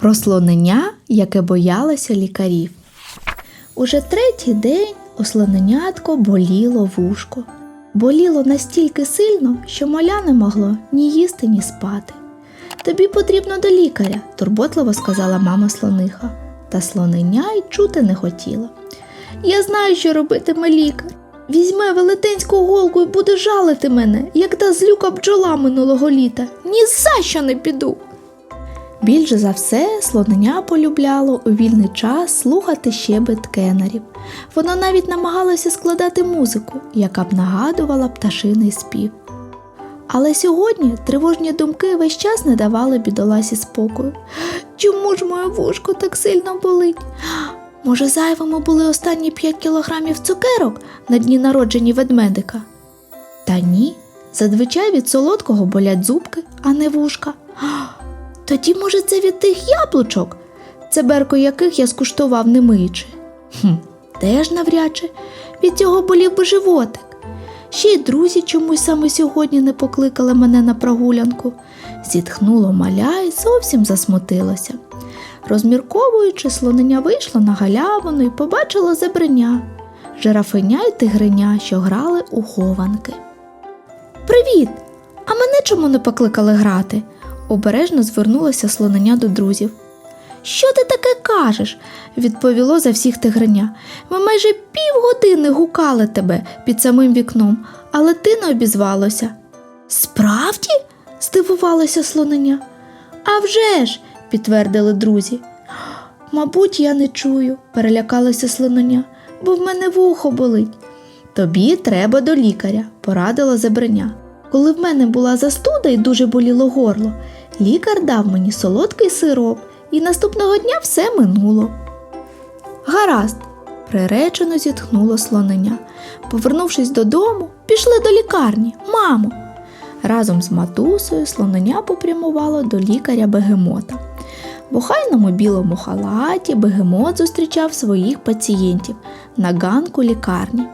Про слонення, яке боялося лікарів. Уже третій день у слоненятко боліло вушко. Боліло настільки сильно, що маля не могло ні їсти, ні спати. Тобі потрібно до лікаря, турботливо сказала мама слониха. Та слоненя й чути не хотіла. Я знаю, що робитиме лікар. Візьме велетенську голку і буде жалити мене, як та злюка бджола минулого літа. Ні за що не піду. Більше за все слоненя полюбляло у вільний час слухати щебет кенарів. Воно навіть намагалося складати музику, яка б нагадувала пташиний спів. Але сьогодні тривожні думки весь час не давали бідоласі спокою. Чому ж моє вушко так сильно болить? Може, зайвими були останні 5 кілограмів цукерок на дні народження ведмедика? Та ні, зазвичай від солодкого болять зубки, а не вушка. Тоді, може, це від тих яблучок, цеберко яких я скуштував не миючи. Хм, теж навряд чи від цього болів би животик. Ще й друзі чомусь саме сьогодні не покликали мене на прогулянку. Зітхнуло маля і зовсім засмутилося. Розмірковуючи, слонення вийшло на галявину і побачило зебреня, жирафеня й тигриня, що грали у хованки. Привіт! А мене чому не покликали грати? Обережно звернулося слонення до друзів. Що ти таке кажеш? відповіло за всіх тигриня. Ми майже півгодини гукали тебе під самим вікном, але ти не обізвалося. Справді? здивувалося слонення. «А вже ж!» – підтвердили друзі. Мабуть, я не чую, перелякалося слонення, бо в мене вухо болить. Тобі треба до лікаря, порадила зебреня. Коли в мене була застуда і дуже боліло горло, лікар дав мені солодкий сироп, і наступного дня все минуло. Гаразд, приречено зітхнуло слонення. Повернувшись додому, пішли до лікарні, мамо. Разом з матусею слонення попрямувало до лікаря бегемота. В охайному білому халаті бегемот зустрічав своїх пацієнтів на ганку лікарні.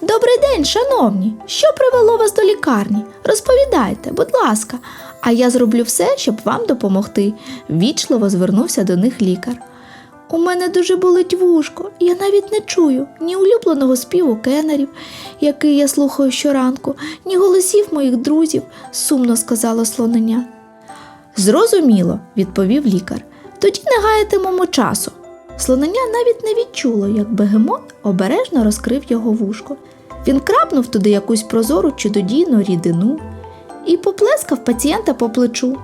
Добрий день, шановні! Що привело вас до лікарні? Розповідайте, будь ласка, а я зроблю все, щоб вам допомогти, ввічливо звернувся до них лікар. У мене дуже болить вушко, я навіть не чую ні улюбленого співу кенерів, який я слухаю щоранку, ні голосів моїх друзів, сумно сказала слонення. Зрозуміло, відповів лікар. Тоді не гаятимемо часу. Слонення навіть не відчуло, як бегемот обережно розкрив його вушко. Він крапнув туди якусь прозору чудодійну рідину і поплескав пацієнта по плечу.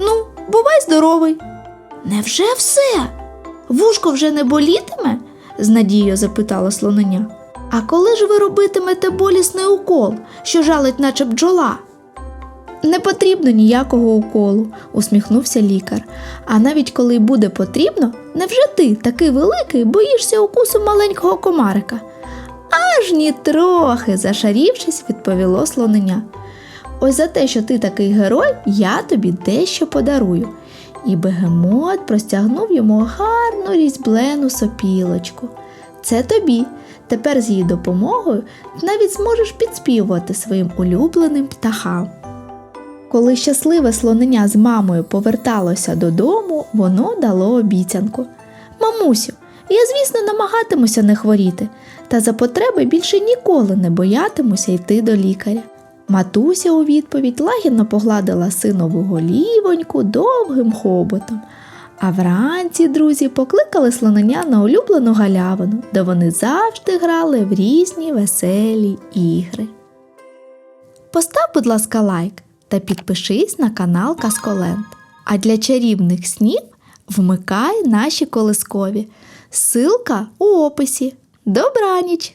Ну, бувай здоровий. Невже все? Вушко вже не болітиме? з надією запитала слонення. А коли ж ви робитимете болісний укол, що жалить, наче бджола? Не потрібно ніякого уколу, усміхнувся лікар. А навіть коли й буде потрібно, невже ти, такий великий, боїшся укусу маленького комарика? Аж ні трохи, зашарівшись, відповіло слонення. Ось за те, що ти такий герой, я тобі дещо подарую. І бегемот простягнув йому гарну різьблену сопілочку. Це тобі. Тепер з її допомогою навіть зможеш підспівувати своїм улюбленим птахам. Коли щасливе слонення з мамою поверталося додому, воно дало обіцянку. Мамусю, я, звісно, намагатимуся не хворіти, та за потреби більше ніколи не боятимуся йти до лікаря. Матуся у відповідь лагідно погладила синову голівоньку довгим хоботом. А вранці друзі покликали слонення на улюблену галявину, де вони завжди грали в різні веселі ігри. Постав, будь ласка, лайк та підпишись на канал Касколенд. А для чарівних снів вмикай наші колискові. Силка у описі. Добраніч!